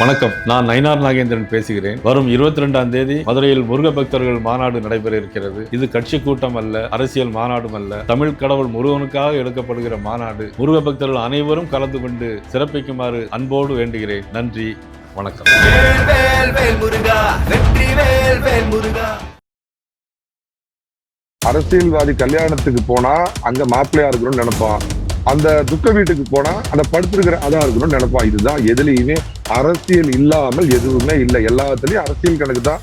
வணக்கம். நான் நயினார் நாகேந்திரன் பேசுகிறேன். வரும் இருபத்தி ரெண்டாம் தேதி மதுரையில் முருக பக்தர்கள் மாநாடு நடைபெற இருக்கிறது இது கட்சி கூட்டம் அல்ல அரசியல் மாநாடும் அல்ல. தமிழ் கடவுள் முருகனுக்காக எடுக்கப்படுகிற மாநாடு. முருக பக்தர்கள் அனைவரும் கலந்து கொண்டு சிறப்பிக்குமாறு அன்போடு வேண்டுகிறேன். நன்றி வணக்கம். அரசியல்வாதி கல்யாணத்துக்கு போனா அங்க மாப்பிள்ளையா இருக்கணும்னு நினைப்பான். அந்த துக்க வீட்டுக்கு போனா அந்த படுத்திருக்கிற அதான் இருக்கணும்னு நினைப்பான் இதுதான் எதுலையுமே அரசியல் இல்லாமல் எதுவுமே இல்லை. எல்லாத்துலயும் அரசியல் கணக்கு தான்.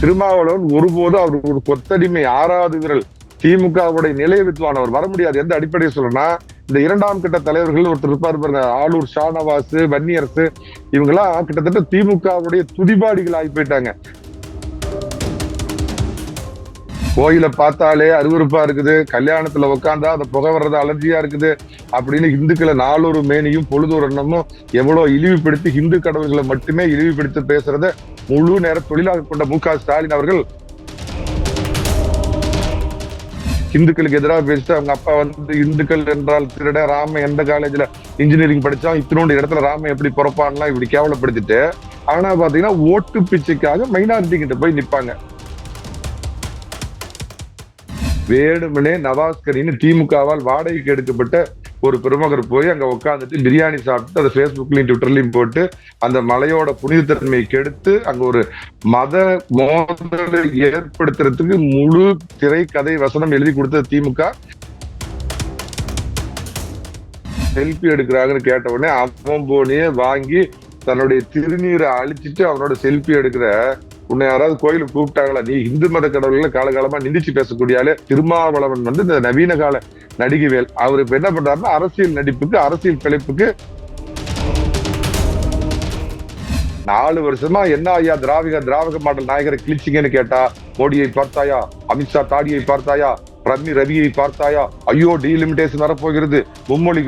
திருமாவளவன் ஒருபோதும் அவர் ஒரு கொத்தடிமை ஆறாவது விரல் திமுகவுடைய நிலைய அவர். வர முடியாது. எந்த அடிப்படையை சொல்லணும்னா இந்த இரண்டாம் கட்ட தலைவர்கள் ஒருத்தர் இருப்பார் பாருங்க. ஆளூர் ஷானவாஸ் வன்னியரசு இவங்கெல்லாம் கிட்டத்தட்ட திமுகவுடைய துதிபாடிகள் ஆகி போயிட்டாங்க. கோயிலை பார்த்தாலே அருவருப்பா இருக்குது. கல்யாணத்துல உட்காந்தா அந்த புகை வர்றது அலர்ஜியா இருக்குது. அப்படின்னு இந்துக்களை நாளொரு மேனியும் பொழுதொரு எண்ணமும் எவ்வளவு இழிவுபடுத்தி இந்து கடவுள்களை மட்டுமே இழிவுபடுத்தி பேசுறத முழு நேர தொழிலாக கொண்ட மு ஸ்டாலின் அவர்கள் இந்துக்களுக்கு எதிராக பேசிட்டு அவங்க அப்பா வந்து இந்துக்கள் என்றால் திருட ராம எந்த காலேஜ்ல இன்ஜினியரிங் படிச்சான் இத்தினோண்டு இடத்துல ராம எப்படி பிறப்பான்லாம் இப்படி கேவலப்படுத்திட்டு ஆனா பாத்தீங்கன்னா ஓட்டு பிச்சைக்காக மைனாரிட்டி கிட்ட போய் நிப்பாங்க. வேணுமனே நவாஸ்கரின்னு திமுகவால் வாடகைக்கு எடுக்கப்பட்ட ஒரு பிரமுகர் போய் அங்க உட்காந்துட்டு பிரியாணி சாப்பிட்டு அதை ஃபேஸ்புக்லயும் ட்விட்டர்லயும் போட்டு அந்த மலையோட புனிதத்தன்மையை கெடுத்து அங்க ஒரு மத மோதலை ஏற்படுத்துறதுக்கு முழு திரை கதை வசனம் எழுதி கொடுத்தது திமுக. செல்ஃபி எடுக்கிறாங்கன்னு கேட்ட உடனே அவன் போனியே வாங்கி தன்னுடைய திருநீரை அழிச்சிட்டு அவனோட செல்ஃபி எடுக்கிற உன்னை யாராவது கோயிலுக்கு கூப்பிட்டாங்களா? நீ இந்து மத கடவுள்களை காலகாலமா நிந்திச்சு பேசக்கூடிய ஆளு திருமாவளவன் வந்து இந்த நவீன கால நடிகவேல். அவர் இப்ப என்ன பண்றாருன்னா அரசியல் நடிப்புக்கு அரசியல் பிழைப்புக்கு நாலு வருஷமா என்ன ஐயா திராவிக திராவிக மாடல் நாயகரை கிழிச்சிங்கன்னு கேட்டா மோடியை பார்த்தாயா? அமித்ஷா தாடியை பார்த்தாயா? ரம்மி ரவியை பார்த்தாயா? ஐயோ டீலிமிட்டேஷன் வரப்போகிறது. மும்மொழி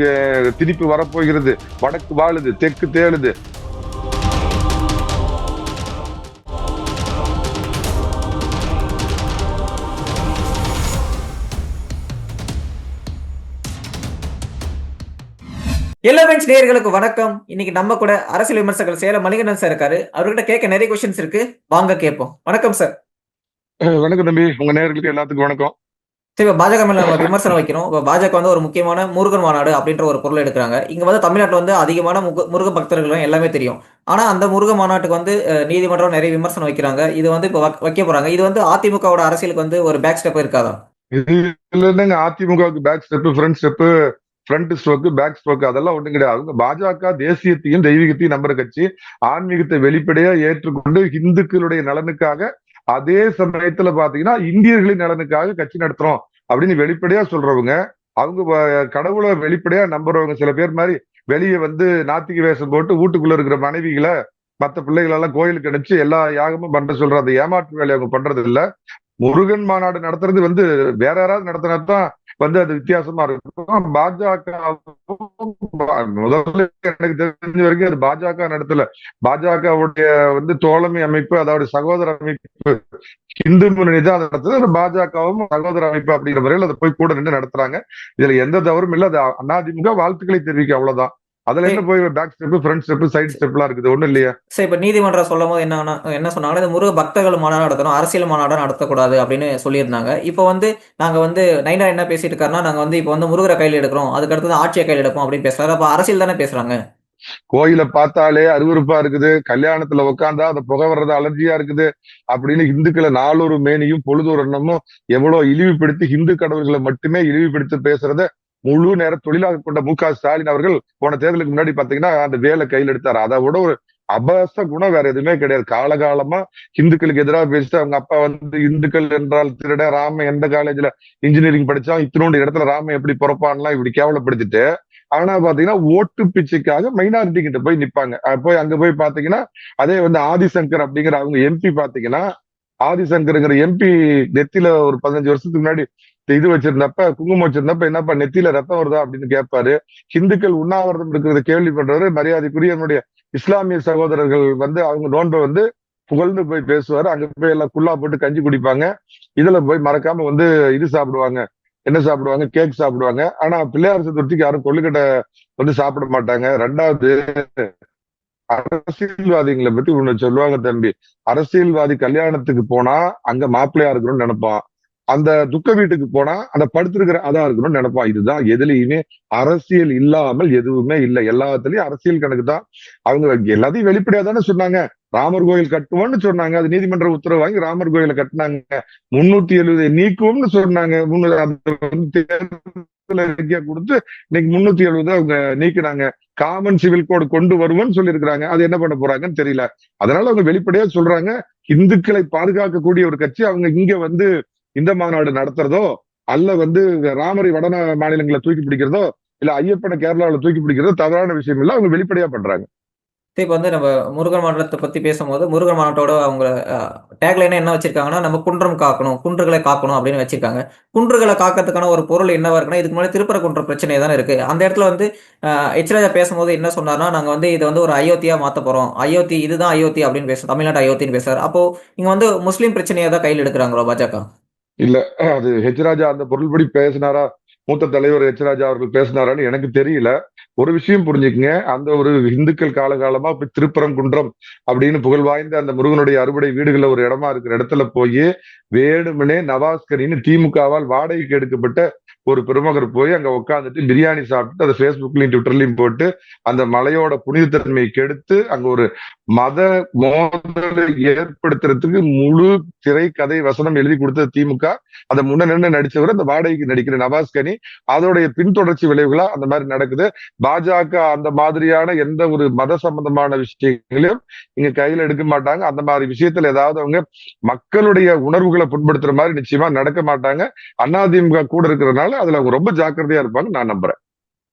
திணிப்பு வரப்போகிறது. வடக்கு வாழுது தெற்கு தேழுது. எல்லோவென்ஸ் நேயர்களுக்கு வணக்கம். இன்னைக்கு நம்ம கூட அரசியல் விமர்சகர் சேலம் மணிகண்டன் சார் இருக்காரு. அவர்கிட்ட கேட்க நிறைய கொஸ்டின்ஸ் இருக்கு. வாங்க கேட்போம். வணக்கம் சார் வணக்கம் தம்பி. உங்க நேர்களுக்கு எல்லாத்துக்கும் வணக்கம். சரி பாஜக மேல விமர்சனம் வைக்கிறோம் இப்ப பாஜக வந்து ஒரு முக்கியமான முருகன் மாநாடு அப்படின்ற ஒரு பொருள் எடுக்கிறாங்க. இங்க வந்து தமிழ்நாட்டுல வந்து அதிகமான முருக பக்தர்கள் எல்லாமே தெரியும். ஆனா அந்த முருக மாநாட்டுக்கு வந்து நீதிமன்றம் நிறைய விமர்சனம் வைக்கிறாங்க. இது வந்து இப்ப வக்க- போறாங்க. இது வந்து அதிமுகவோட அரசியலுக்கு வந்து ஒரு பேக் ஸ்டெப் இருக்காதா இதுல அதிமுகவுக்கு back step front step front stroke back stroke அதெல்லாம் ஒன்றும் கிடையாது. அவங்க பாஜக தேசியத்தையும் தெய்வீகத்தையும் நம்புற கட்சி ஆன்மீகத்தை வெளிப்படையா ஏற்றுக்கொண்டு இந்துக்களுடைய நலனுக்காக அதே சமயத்துல பாத்தீங்கன்னா இந்தியர்களின் நலனுக்காக கட்சி நடத்துறோம் அப்படின்னு வெளிப்படையா சொல்றவங்க அவங்க கடவுளை வெளிப்படையா நம்புறவங்க சில பேர் மாதிரி வெளியே வந்து நாத்திக வேஷம் போட்டு வீட்டுக்குள்ள இருக்கிற மனைவிகளை மற்ற பிள்ளைகளெல்லாம் கோயிலுக்கு அனுப்பிச்சு எல்லா யாகமும் பண்ற சொல்ற அந்த ஏமாற்று வேலையை அவங்க பண்றது இல்ல முருகன் மாநாடு நடத்துறது வந்து வேற யாராவது நடத்தினா தான் வந்து அது வித்தியாசமா இருக்கும். பாஜக முதல்ல எனக்கு தெரிஞ்ச வரைக்கும் அது பாஜக நடத்தல. பாஜகவுடைய வந்து தோழமை அமைப்பு அதோட சகோதர அமைப்பு இந்து முன்னணி தான் அதை நடத்துது. பாஜகவும் சகோதர அமைப்பு அப்படிங்கிற முறையில் அதை போய் கூட நின்று நடத்துறாங்க. இதுல எந்த தவறும் இல்லை. அது அதிமுக வாழ்த்துக்களை தெரிவிக்க அவ்வளவுதான். அதுல என்ன போய் back step front step side ஸ்டெப்லாம் இருக்குது? ஒண்ணும் இல்லையா? சரி இப்ப நீதிமன்றம் சொல்லும் போது என்ன என்ன சொன்னாங்கன்னா இந்த முருக பக்தர்கள் மாநாடு நடத்தணும் அரசியல் மாநாடு நடத்தக்கூடாது அப்படின்னு சொல்லியிருந்தாங்க. இப்போ வந்து நாங்க வந்து நைனா என்ன பேசிட்டு இருக்காருன்னா நாங்க வந்து இப்போ வந்து முருகரை கையில் எடுக்கிறோம். அதுக்கு அடுத்தது ஆட்சியை கையில் எடுப்போம் அப்படின்னு பேசுறாரு. அப்ப அரசியல் தானே பேசுறாங்க? கோயிலை பார்த்தாலே அருவருப்பா இருக்குது. கல்யாணத்துல உட்காந்தா அந்த புகை வர்றது அலர்ஜியா இருக்குது. அப்படின்னு இந்துக்களை நாளொரு மேனியும் பொழுதொரு எண்ணமும் எவ்வளவு இழிவுபடுத்தி இந்து கடவுள்களை மட்டுமே இழிவுபடுத்தி பேசுறத முழு நேர தொழிலாக கொண்ட மு க ஸ்டாலின் அவர்கள் போன தேர்தலுக்கு முன்னாடி பாத்தீங்கன்னா அந்த வேலை கையில் எடுத்தாரு. அதை விட ஒரு அபச குணம் வேற எதுவுமே கிடையாது. காலகாலமா இந்துக்களுக்கு எதிராக பேசிட்டு அவங்க அப்பா வந்து இந்துக்கள் என்றால் திருட ராம எந்த காலேஜ்ல இன்ஜினியரிங் படிச்சான் இத்தினோண்டு இடத்துல ராம எப்படி பிறப்பான்லாம் இப்படி கேவலப்படுத்திட்டு ஆனா பாத்தீங்கன்னா ஓட்டு பிச்சைக்காக மைனாரிட்டி கிட்ட போய் நிப்பாங்க. போய் அங்க போய் பாத்தீங்கன்னா அதே வந்து ஆதிசங்கர் அப்படிங்கிற அவங்க எம்பி பாத்தீங்கன்னா ஆதிசங்கருங்கிற எம்பி நெத்தில ஒரு பதினஞ்சு வருஷத்துக்கு முன்னாடி இது வச்சிருந்தப்ப குங்குமம் வச்சிருந்தப்ப என்னப்பா நெத்தியில ரத்தம் வருதா அப்படின்னு கேட்பாரு. ஹிந்துக்கள் உண்ணாவிரதம் இருக்கிறத கேள்வி பண்றவரு மரியாதைக்குரிய என்னுடைய இஸ்லாமிய சகோதரர்கள் வந்து அவங்க நோன்பை வந்து புகழ்ந்து போய் பேசுவாரு. அங்க போய் எல்லாம் குல்லா போட்டு கஞ்சி குடிப்பாங்க. இதுல போய் மறக்காம வந்து இது சாப்பிடுவாங்க. என்ன சாப்பிடுவாங்க? கேக் சாப்பிடுவாங்க. ஆனா பிள்ளையார் சதுர்த்திக்கு யாரும் கொள்ளுக்கட்டை வந்து சாப்பிட மாட்டாங்க. ரெண்டாவது அரசியல்வாதிகளை பத்தி ஒண்ணு சொல்லுவாங்க தம்பி. அரசியல்வாதி கல்யாணத்துக்கு போனா அங்க மாப்பிள்ளையா இருக்கணும்னு நினைப்பான். அந்த துக்க வீட்டுக்கு போனா அந்த படுத்திருக்கிற அதா இருக்கணும்னு நினைப்பான் இதுதான் எதுலயுமே அரசியல் இல்லாமல் எதுவுமே இல்லை. எல்லாத்துலயும் அரசியல் கணக்கு தான். அவங்க எல்லாத்தையும் வெளிப்படையா தானே சொன்னாங்க. ராமர் கோயில் கட்டுவோம்னு சொன்னாங்க. அது நீதிமன்ற உத்தரவு வாங்கி ராமர் கோயிலை கட்டினாங்க. முன்னூத்தி எழுபது நீக்குவோம்னு சொன்னாங்க. கொடுத்து இன்னைக்கு முன்னூத்தி எழுபது அவங்க நீக்கினாங்க. காமன் சிவில் கோடு கொண்டு வருவோம்னு சொல்லியிருக்கிறாங்க. அது என்ன பண்ண போறாங்கன்னு தெரியல. அதனால அவங்க வெளிப்படையா சொல்றாங்க. இந்துக்களை பாதுகாக்கக்கூடிய ஒரு கட்சி அவங்க இங்க வந்து இந்த மாநாடு நடத்துறதோ அல்ல வந்து ராமரை வட மாநிலங்களை தூக்கி பிடிக்கிறதோ இல்ல ஐயப்பனை கேரளாவில் தூக்கி பிடிக்கிறதோ தவறான விஷயம் இல்லை. அவங்க வெளிப்படையா பண்றாங்க. இப்போ வந்து நம்ம முருகன் மாநாட்டத்தை பத்தி பேசும்போது முருகன் மாநாட்டோட அவங்க டேக்லைனா என்ன வச்சிருக்காங்கன்னா நம்ம குன்றம் காக்கணும் குன்றுகளை காக்கணும் அப்படின்னு வச்சிருக்காங்க. குன்றுகளை காக்கிறதுக்கான ஒரு பொருள் என்னவா இருக்குன்னா இதுக்கு முன்னாடி திருப்பரங்குன்றம் பிரச்சனை தானே இருக்கு. அந்த இடத்துல வந்து எச்ராஜா பேசும்போது என்ன சொன்னார்னா நாங்க வந்து இதை வந்து ஒரு அயோத்தியா மாத்த போறோம். அயோத்தி இதுதான் அயோத்தி அப்படின்னு பேசுறோம் தமிழ்நாடு அயோத்தின்னு பேசுறாரு. அப்போ இங்க வந்து முஸ்லீம் பிரச்சனையை தான் கையில் எடுக்கிறாங்களோ பாஜக? இல்ல அது ஹெச் ராஜா அந்த பொருள்படி பேசினாரா? மூத்த தலைவர் ஹெச் ராஜா அவர்கள் பேசினாரான்னு எனக்கு தெரியல. ஒரு விஷயம் புரிஞ்சுக்குங்க. அந்த ஒரு இந்துக்கள் காலகாலமா இப்ப திருப்பரங்குன்றம் அப்படின்னு புகழ் வாய்ந்த அந்த முருகனுடைய அறுபடை வீடுகள்ல ஒரு இடமா இருக்கிற இடத்துல போய் வேணுமனே நவாஸ்கரின்னு திமுகவால் வாடகைக்கு எடுக்கப்பட்ட ஒரு பிரமுகர் போய் அங்க உட்காந்துட்டு பிரியாணி சாப்பிட்டு அதை ஃபேஸ்புக்லயும் ட்விட்டர்லயும் போட்டு அந்த மலையோட புனிதத்தன்மையை கெடுத்து அங்க ஒரு மத மோதலை ஏற்படுத்துறதுக்கு முழு திரை கதை வசனம் எழுதி கொடுத்த திமுக. அந்த முன்ன நடிச்சவர் அந்த வாடகைக்கு நடிக்கிற நவாஸ்கனி அதோடைய பின்தொடர்ச்சி விளைவுகளா அந்த மாதிரி நடக்குது. பாஜக அந்த மாதிரியான எந்த ஒரு மத சம்பந்தமான விஷயங்களையும் இங்க கையில எடுக்க மாட்டாங்க. அந்த மாதிரி விஷயத்துல ஏதாவது அவங்க மக்களுடைய உணர்வுகளை புண்படுத்துற மாதிரி நிச்சயமா நடக்க மாட்டாங்க. அதிமுக கூட இருக்கிறதுனால அதுல அவங்க ரொம்ப ஜாக்கிரதையா இருப்பாங்க நான் நம்புறேன்.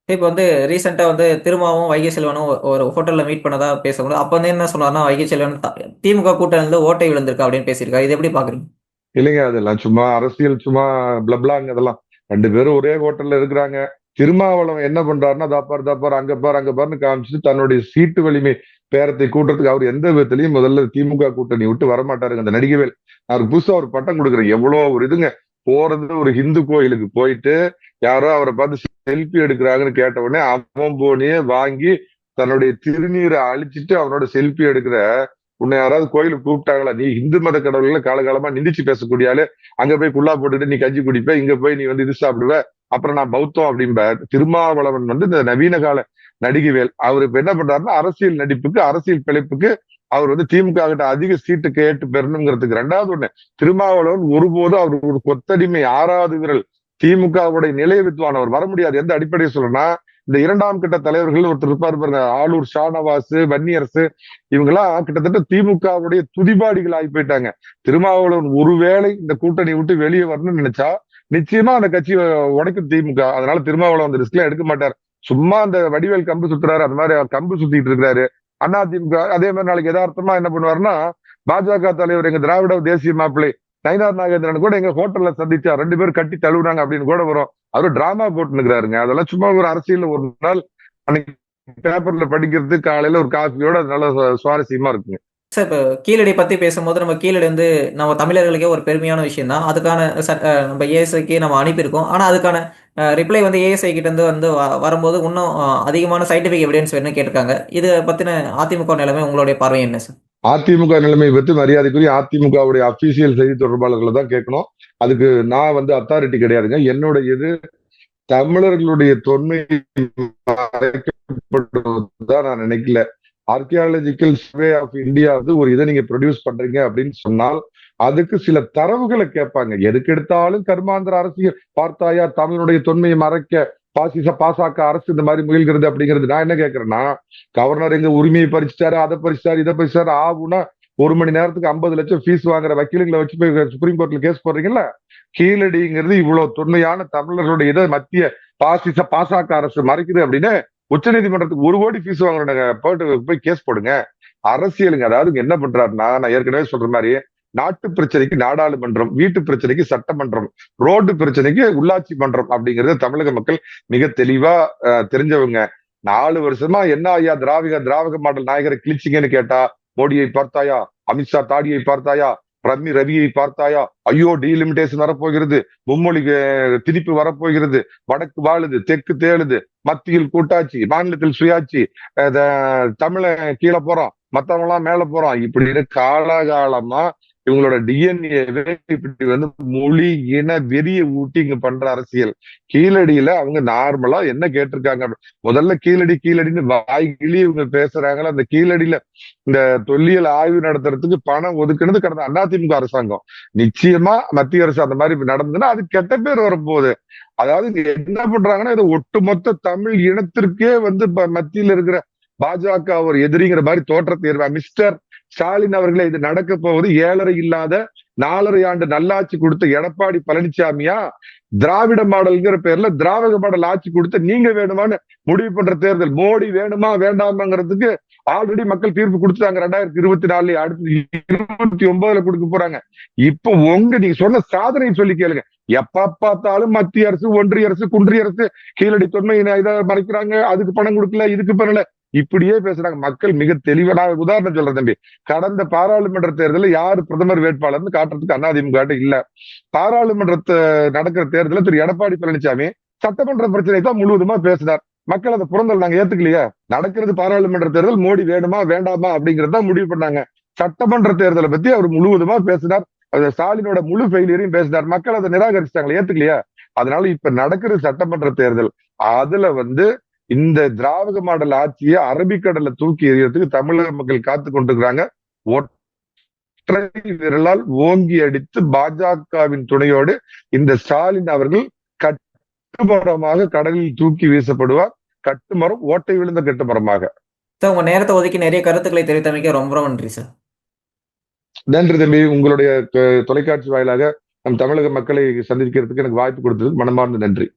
இப்போ வந்து ரீசெண்டாக வந்து திருமாவும் வைகை செல்வனும் ஒரு ஹோட்டலில் மீட் பண்ணதா பேசும்போது அப்போ வந்து என்ன சொன்னார்னா வைகை செல்வன் திமுக கூட்டணியில ஓட்டை விழுந்திருக்கு அப்படின்னு பேசியிருக்காரு. இது எப்படி பாக்குறீங்க? இல்லைங்க அதெல்லாம் சும்மா அரசியல் சும்மா பிளப்லாங்க அதெல்லாம். ரெண்டு பேரும் ஒரே ஹோட்டல்ல இருக்கிறாங்க. திருமாவளவன் என்ன பண்றாருன்னா தாப்பார் தாப்பார் அங்க பார் அங்க பாருன்னு காமிச்சிட்டு தன்னுடைய சீட்டு வலிமை பேரத்தை கூட்டுறதுக்கு அவர் எந்த விதத்திலையும் முதல்ல திமுக கூட்டணி விட்டு வரமாட்டாருங்க. அந்த நடிகவேல் அவருக்கு புதுசா ஒரு பட்டம் கொடுக்குறேன் எவ்வளவு ஒரு இதுங்க. போறது ஒரு ஹிந்து கோயிலுக்கு போயிட்டு யாரோ அவரை பார்த்து செல்ஃபி எடுக்கிறாங்கன்னு கேட்ட உடனே அவன் போனியே வாங்கி தன்னுடைய திருநீரை அழிச்சிட்டு அவனோட செல்ஃபி எடுக்கிற உன்னை யாராவது கோயிலுக்கு கூப்பிட்டாங்களா? நீ இந்து மத கடவுள்ல காலகாலமா நிந்திச்சு பேசக்கூடிய ஆளு அங்க போய் குள்ளா போட்டுட்டு நீ கஞ்சி குடிப்ப இங்க போய் நீ வந்து இது சாப்பிடுவ. அப்புறம் நான் பௌத்தம் அப்படிம்ப திருமாவளவன் வந்து இந்த நவீன கால நடிகவேல். அவர் இப்ப என்ன பண்றாருன்னா அரசியல் நடிப்புக்கு அரசியல் பிழைப்புக்கு அவர் வந்து திமுக கிட்ட அதிக சீட்டு கேட்டு பெறணுங்கிறதுக்கு ரெண்டாவது ஒண்ணு திருமாவளவன் ஒருபோதும் அவர் ஒரு கொத்தடிமை ஆறாவது விரல் திமுகவுடைய நிலைய வித்வான் அவர் வர முடியாது. எந்த அடிப்படையை சொல்லணும்னா இந்த இரண்டாம் கட்ட தலைவர்கள் ஒருத்தர் இருப்பார் பாருங்க ஆளூர் ஷானவாஸ் வன்னியரசு இவங்கெல்லாம் கிட்டத்தட்ட திமுகவுடைய துதிபாடிகள் ஆகி போயிட்டாங்க. திருமாவளவன் ஒருவேளை இந்த கூட்டணி விட்டு வெளியே வரணும்னு நினைச்சா நிச்சயமா அந்த கட்சி உடைக்கும் திமுக. அதனால திருமாவளவன் அந்த ரிஸ்க்ல எடுக்க மாட்டார். சும்மா அந்த வடிவேல் கம்பு சுத்துறாரு அந்த மாதிரி கம்பு சுத்திட்டு இருக்கிறாரு. அண்ணா அதே மாதிரி நாளைக்கு யதார்த்தமா என்ன பண்ணுவாருன்னா பாஜக தலைவர் எங்க திராவிட தேசிய மாப்பிள்ளை நயினார் நாகேந்திரன் கூட எங்க ஹோட்டல்ல சந்திச்சா ரெண்டு பேரும் கட்டி தழுவுனாங்க அப்படின்னு கூட வரும். அவரு டிராமா போட்டுனுக்குறாருங்க அதெல்லாம் சும்மா ஒரு அரசியல்ல ஒரு நாள் அன்னைக்கு பேப்பர்ல படிக்கிறது காலையில ஒரு காஃபியோட அது நல்ல சுவாரஸ்யமா இருக்குங்க. சார் இப்போ கீழடி பற்றி பேசும்போது நம்ம கீழடி வந்து நம்ம தமிழர்களுக்கே ஒரு பெருமையான விஷயம் தான் அதுக்கான ச- நம்ம ஏஎஸ்ஐக்கு நம்ம அனுப்பியிருக்கோம் ஆனால் அதுக்கான ரிப்ளை வந்து ஏஎஸ்ஐ கிட்டேருந்து வந்து வ- வரும்போது இன்னும் அதிகமான சயின்டிஃபிக் எவிடன்ஸ் வேணும்னு கேட்டிருக்காங்க. இது பற்றின அதிமுக நிலைமை உங்களுடைய பார்வை என்ன சார் அதிமுக நிலைமை பற்றி மரியாதைக்குரிய அதிமுகவுடைய அபிஷியல் செய்தி தொடர்பாளர்களை தான் கேட்கணும். அதுக்கு நான் வந்து அத்தாரிட்டி கிடையாதுங்க. என்னுடைய இது தமிழர்களுடைய தொன்மை தான் நான் நினைக்கல. ஆர்கியாலஜிக்கல் சர்வே ஆஃப் இந்தியா வந்து ஒரு இதை நீங்க ப்ரொடியூஸ் பண்றீங்க அப்படின்னு சொன்னால் அதுக்கு சில தரவுகளை கேட்பாங்க. எதுக்கு எடுத்தாலும் கர்மாந்திர அரசியல் பார்த்தாயா தமிழனுடைய தொன்மையை மறைக்க பாசிச பாசாக்க அரசு இந்த மாதிரி முயல்கிறது அப்படிங்கிறது நான் என்ன கேட்கறேன்னா கவர்னர் எங்க உரிமையை பறிச்சுட்டாரு அதை பறிச்சுட்டாரு இதை பறிச்சுட்டாரு ஆகுனா ஒரு மணி நேரத்துக்கு ஐம்பது லட்சம் ஃபீஸ் வாங்குற வக்கீலுங்களை வச்சு போய் சுப்ரீம் கோர்ட்ல கேஸ் போடுறீங்கல்ல? கீழடிங்கிறது இவ்வளவு தொன்மையான தமிழர்களுடைய இதை மத்திய பாசிச பாசாக்க அரசு மறைக்குது அப்படின்னு உச்ச நீதிமன்றத்துக்கு ஒரு கோடி ஃபீஸ் வாங்குறாங்க போயிட்டு போய் கேஸ் போடுங்க. அரசியலுங்க அதாவது என்ன பண்றாருன்னா நான் ஏற்கனவே சொல்ற மாதிரி நாட்டு பிரச்சனைக்கு நாடாளுமன்றம் வீட்டு பிரச்சனைக்கு சட்டமன்றம் ரோடு பிரச்சனைக்கு உள்ளாட்சி மன்றம் அப்படிங்கறது தமிழக மக்கள் மிக தெளிவா தெரிஞ்சவங்க. நாலு வருஷமா என்ன ஐயா திராவிக திராவிக மாடல் நாயகரை கிழிச்சிங்கன்னு கேட்டா மோடியை பார்த்தாயா? அமித்ஷா தாடியை பார்த்தாயா? ரம்மி ரவியை பார்த்தாயா? ஐயோ டீலிமிட்டேஷன் வரப்போகிறது. மும்மொழி அஹ், திணிப்பு வரப்போகிறது. வடக்கு வாழுது தெற்கு தேழுது. மத்தியில் கூட்டாட்சி மாநிலத்தில் சுயாட்சி. தமிழ கீழே போறோம் மத்தவங்க எல்லாம் மேல போறோம் இப்படின்னு காலகாலமா இவங்களோட டிஎன்ஏவே இப்படி வந்து மொழி இன வெறிய ஊட்டி இங்க பண்ற அரசியல். கீழடியில அவங்க நார்மலா என்ன கேட்டிருக்காங்க? முதல்ல கீழடி கீழடின்னு வாய்கிழி இவங்க பேசுறாங்களா அந்த கீழடியில இந்த தொல்லியல் ஆய்வு நடத்துறதுக்கு பணம் ஒதுக்குனது கடந்த அதிமுக அரசாங்கம். நிச்சயமா மத்திய அரசு அந்த மாதிரி நடந்ததுன்னா அது கெட்ட பேர் வரப்போகுது. அதாவது இங்க என்ன பண்றாங்கன்னா இது ஒட்டுமொத்த தமிழ் இனத்திற்கே வந்து இப்ப மத்தியில இருக்கிற பாஜக ஒரு எதிரிங்கிற மாதிரி தோற்றத்தை மிஸ்டர் ஸ்டாலின் அவர்களே இது நடக்க போவது ஏழரை இல்லாத நாலரை ஆண்டு நல்லாட்சி கொடுத்த எடப்பாடி பழனிசாமியா திராவிட மாடல்ங்கிற பேர்ல திராவிட மாடல் ஆட்சி கொடுத்து நீங்க வேணுமான்னு முடிவு பண்ற தேர்தல். மோடி வேணுமா வேண்டாமாங்கிறதுக்கு ஆல்ரெடி மக்கள் தீர்ப்பு கொடுத்துட்டாங்க. ரெண்டாயிரத்தி இருபத்தி நாலுல அடுத்து இருபத்தி ஒன்பதுல கொடுக்க போறாங்க. இப்போ உங்க நீங்க சொன்ன சாதனை சொல்லி கேளுங்க. எப்ப பார்த்தாலும் மத்திய அரசு ஒன்றிய அரசு குன்றிய அரசு கீழடி தொன்மை இதை மறைக்கிறாங்க. அதுக்கு பணம் கொடுக்கல இதுக்கு பண்ணல. இப்படியே பேசுறாங்க. மக்கள் மிக தெளிவா நான் உதாரணம் சொல்றேன் தம்பி. கடந்த பாராளுமன்ற தேர்தலில் யார் பிரதமர் வேட்பாளர்னு காட்டுறதுக்கு அதிமுக இல்ல. பாராளுமன்றத்தை நடக்கிற தேர்தலில் திரு. எடப்பாடி பழனிசாமி சட்டமன்ற பிரச்சனை தான் முழுவதுமா பேசினார். மக்கள் அதை புறந்தல் நாங்க ஏத்துக்கலையா. நடக்கிறது பாராளுமன்ற தேர்தல் மோடி வேணுமா வேண்டாமா அப்படிங்கறத முடிவு பண்ணாங்க. சட்டமன்ற தேர்தலை பத்தி அவர் முழுவதுமா பேசினார். அது ஸ்டாலினோட முழு ஃபெயிலியரையும் பேசினார். மக்கள் அதை நிராகரிச்சிட்டாங்களே ஏத்துக்கலையா. அதனால இப்ப நடக்கிற சட்டமன்ற தேர்தல். அதுல வந்து இந்த திராவிட மாடல் ஆட்சியை அரபிக்கடல்ல தூக்கி எறியறதுக்கு தமிழக மக்கள் காத்து கொண்டிருக்கிறாங்க. ஒற்றை விரலால் ஓங்கி அடித்து பாஜகவின் துணையோடு இந்த ஸ்டாலின் அவர்கள் கட்டுமரமாக கடலில் தூக்கி வீசப்படுவார். கட்டுமரம் ஓட்டை விழுந்த கட்டுமரமாக. சார் உங்க நேரத்தை ஒதுக்கி நிறைய கருத்துக்களை தெரிவித்தமைக்க ரொம்ப ரொம்ப நன்றி சார். நன்றி தம்பி. உங்களுடைய தொலைக்காட்சி வாயிலாக நம் தமிழக மக்களை சந்திக்கிறதுக்கு எனக்கு வாய்ப்பு கொடுத்ததுக்கு மனமார்ந்த நன்றி.